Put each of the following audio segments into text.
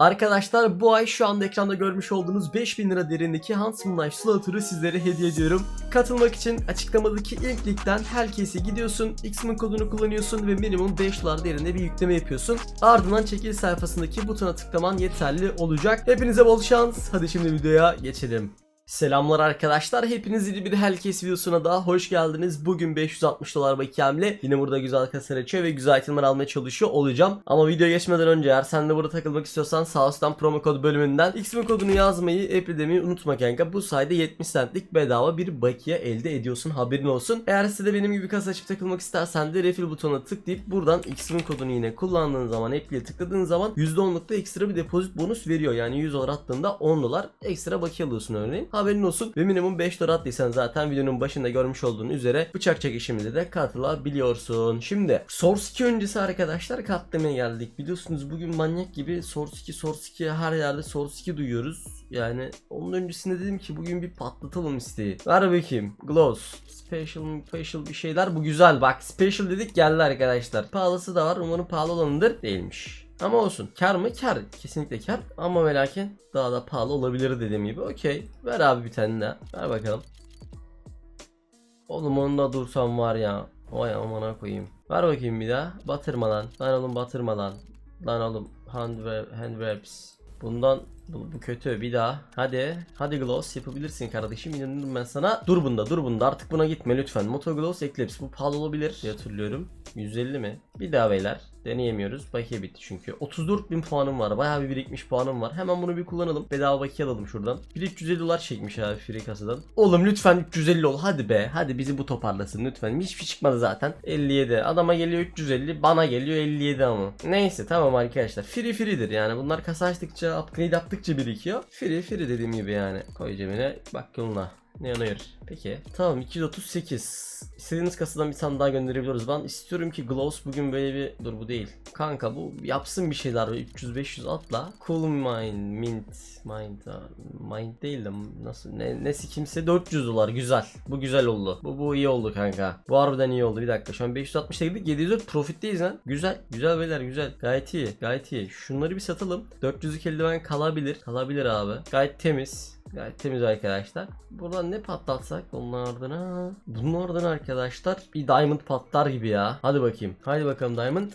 Arkadaşlar bu ay şu anda ekranda görmüş olduğunuz 5000 lira değerindeki Huntsman Knife Slaughter'ı sizlere hediye ediyorum. Katılmak için açıklamadaki ilk linkten herkese gidiyorsun, X'min kodunu kullanıyorsun ve minimum 5 dolar değerinde bir yükleme yapıyorsun. Ardından çekil sayfasındaki butona tıklaman yeterli olacak. Hepinize bol şans. Hadi şimdi videoya geçelim. Selamlar arkadaşlar. Hepiniz yeni bir Hellcase videosuna daha hoş geldiniz. Bugün 560 dolar bakiyemle yine burada güzel kasar açıyor ve güzel itemler almaya çalışıyor olacağım. Ama videoya geçmeden önce eğer sen de burada takılmak istiyorsan sağ üstten promo kod bölümünden X'min kodunu yazmayı, epidemiyi unutma kanka. Bu sayede 70 centlik bedava bir bakiye elde ediyorsun. Haberin olsun. Eğer size de benim gibi kasa açıp takılmak istersen de refill butonuna tıklayıp buradan X'min kodunu yine kullandığın zaman, app'liye tıkladığın zaman %10'lukta ekstra bir depozit bonus veriyor. Yani 100 dolar attığında 10 dolar ekstra bakiye alıyorsun örneğin. Haberin olsun ve minimum 5 dolar attıysan zaten videonun başında görmüş olduğun üzere bıçak çekişimize de katılabiliyorsun. Şimdi Source 2 öncesi arkadaşlar katlamaya geldik. Biliyorsunuz bugün manyak gibi Source 2 Source 2 her yerde Source 2 duyuyoruz. Yani onun öncesinde dedim ki bugün bir patlatalım isteği. Ver bakayım. Gloss. Special, special bir şeyler. Bu güzel. Bak special dedik geldi arkadaşlar. Pahalısı da var. Umarım pahalı olanıdır. Değilmiş. Ama olsun. Kar mı? Kar. Kesinlikle kar. Ama ve lakin daha da pahalı olabilir dediğim gibi. Okey. Ver abi bir tane daha. Ver bakalım. Oğlum onda dursam var ya. Vay amına koyayım. Ver bakayım bir daha. Batırma lan. Lan oğlum batırma lan. Lan oğlum hand, hand wraps. Bundan bu, bu kötü bir daha. Hadi. Hadi Gloss yapabilirsin kardeşim. İnanırım ben sana. Dur bunda dur bunda. Artık buna gitme lütfen. Moto Gloss Eclipse. Bu pahalı olabilir diye hatırlıyorum. 150 mi? Bir daha beyler. Deneyemiyoruz. Bakiye bitti çünkü. 34 bin puanım var. Bayağı bir birikmiş puanım var. Hemen bunu bir kullanalım. Bedava bakiye alalım şuradan. Bir 350 dolar çekmiş abi free kasadan. Oğlum lütfen 350 ol. Hadi be. Hadi bizi bu toparlasın lütfen. Hiçbir şey çıkmadı zaten. 57. Adama geliyor 350. Bana geliyor 57 ama. Neyse tamam arkadaşlar. Free free'dir yani. Bunlar kasa açtıkça, upgrade yaptıkça birikiyor. Free free dediğim gibi yani. Koy cebine. Bak yoluna. Ne yanıyor? Peki. Tamam 238. İstediğiniz kasadan bir tane daha gönderebiliyoruz. Ben istiyorum ki Glows bugün böyle bir... Dur bu değil. Kanka bu yapsın bir şeyler. Böyle 300-500 atla. Cool Mine, Mint, Mind, Mind değil de nasıl ne, nesi kimse 400 dolar güzel. Bu güzel oldu. Bu bu iyi oldu kanka. Bu harbiden iyi oldu. Bir dakika şu an 560'a girdik. 704 profitteyiz lan. Güzel. Güzel beyler güzel. Gayet iyi. Gayet iyi. Şunları bir satalım. 400'lük eldiven kalabilir. Kalabilir abi. Gayet temiz. Gayet temiz arkadaşlar. Buradan ne patlatsak onun ardına? Bunun ardına arkadaşlar bir diamond patlar gibi ya. Hadi bakayım. Hadi bakalım diamond.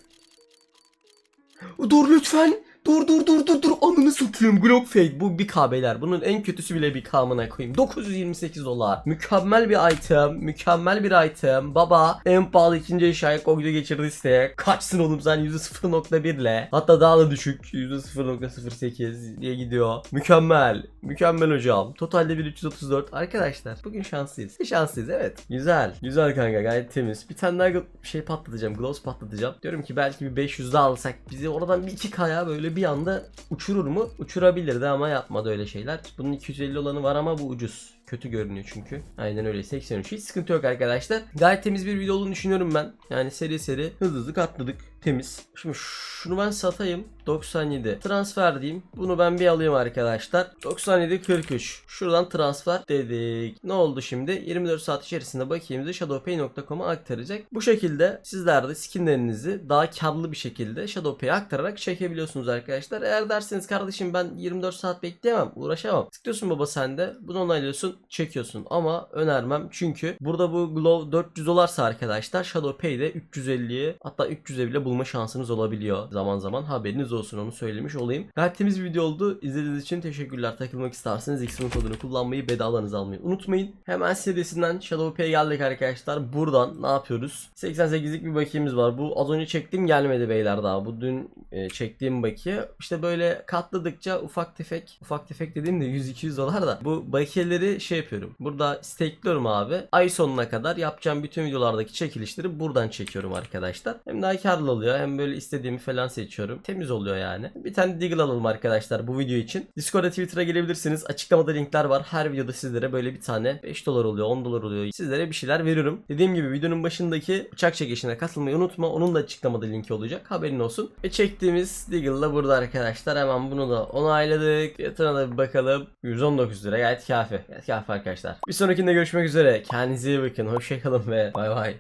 Dur lütfen. Dur dur dur dur dur anını satayım Glock Fade. Bu bir beyler. Bunun en kötüsü bile bir kamına koyayım. 928 dolar. Mükemmel bir item mükemmel bir item. Baba en pahalı ikinci eşyayı koydu geçirdi siteye kaçsın oğlum sen %0.1 ile hatta daha da düşük. %0.08 diye gidiyor. Mükemmel. Mükemmel hocam. Totalde 1334 arkadaşlar bugün şanslıyız. Şanslıyız evet. Güzel. Güzel kanka gayet temiz. Bir tane daha şey patlatacağım gloss patlatacağım. Diyorum ki belki bir 500 daha alsak bizi. Oradan bir iki kaya böyle bir anda uçurur mu? Uçurabilirdi ama yapmadı öyle şeyler. Bunun 250 olanı var ama bu ucuz. Kötü görünüyor çünkü. Aynen öyle 83. Hiç sıkıntı yok arkadaşlar. Gayet temiz bir video olduğunu düşünüyorum ben. Yani seri seri hızlı hızlı katladık. Temiz. Şimdi şunu ben satayım. 97. Transfer diyeyim. Bunu ben bir alayım arkadaşlar. 97 43. Şuradan transfer dedik. Ne oldu şimdi? 24 saat içerisinde bakiyemizi shadowpay.com'a aktaracak. Bu şekilde sizler de skinlerinizi daha karlı bir şekilde Shadowpay'e aktararak çekebiliyorsunuz arkadaşlar. Eğer derseniz kardeşim ben 24 saat bekleyemem, uğraşamam. Tıklıyorsun baba sen de. Bunu onaylıyorsun, çekiyorsun. Ama önermem çünkü burada bu Glow 400 dolarsa arkadaşlar Shadowpay'de 350'ye hatta 300'e bile bulma şansınız olabiliyor zaman zaman. Haberiniz olsun onu söylemiş olayım. Gayet temiz bir video oldu. İzlediğiniz için teşekkürler. Takılmak isterseniz X'in kodunu kullanmayı bedavalarınızı almayı unutmayın. Hemen serisinden Shadowpay'e geldik arkadaşlar. Buradan ne yapıyoruz? 88'lik bir bakiyemiz var. Bu az önce çektiğim gelmedi beyler daha. Bu dün e, çektiğim bakiye. İşte böyle katladıkça ufak tefek ufak tefek dediğim de 100-200 dolar da bu bakiyeleri şey yapıyorum. Burada stakeliyorum abi. Ay sonuna kadar yapacağım bütün videolardaki çekilişleri buradan çekiyorum arkadaşlar. Hem daha karlı oluyor hem böyle istediğimi falan seçiyorum. Temiz oluyor yani. Bir tane Deagle alalım arkadaşlar bu video için. Discord'a Twitter'a gelebilirsiniz. Açıklamada linkler var. Her videoda sizlere böyle bir tane 5 dolar oluyor 10 dolar oluyor. Sizlere bir şeyler veriyorum. Dediğim gibi videonun başındaki bıçak çekişine katılmayı unutma. Onun da açıklamada linki olacak. Haberin olsun. Ve çektiğimiz Deagle da burada arkadaşlar. Hemen bunu da onayladık. Fiyatına da bir bakalım. 119 lira gayet kafi. Gayet kafi arkadaşlar. Bir sonrakinde görüşmek üzere. Kendinize iyi bakın. Hoşçakalın ve bay bay.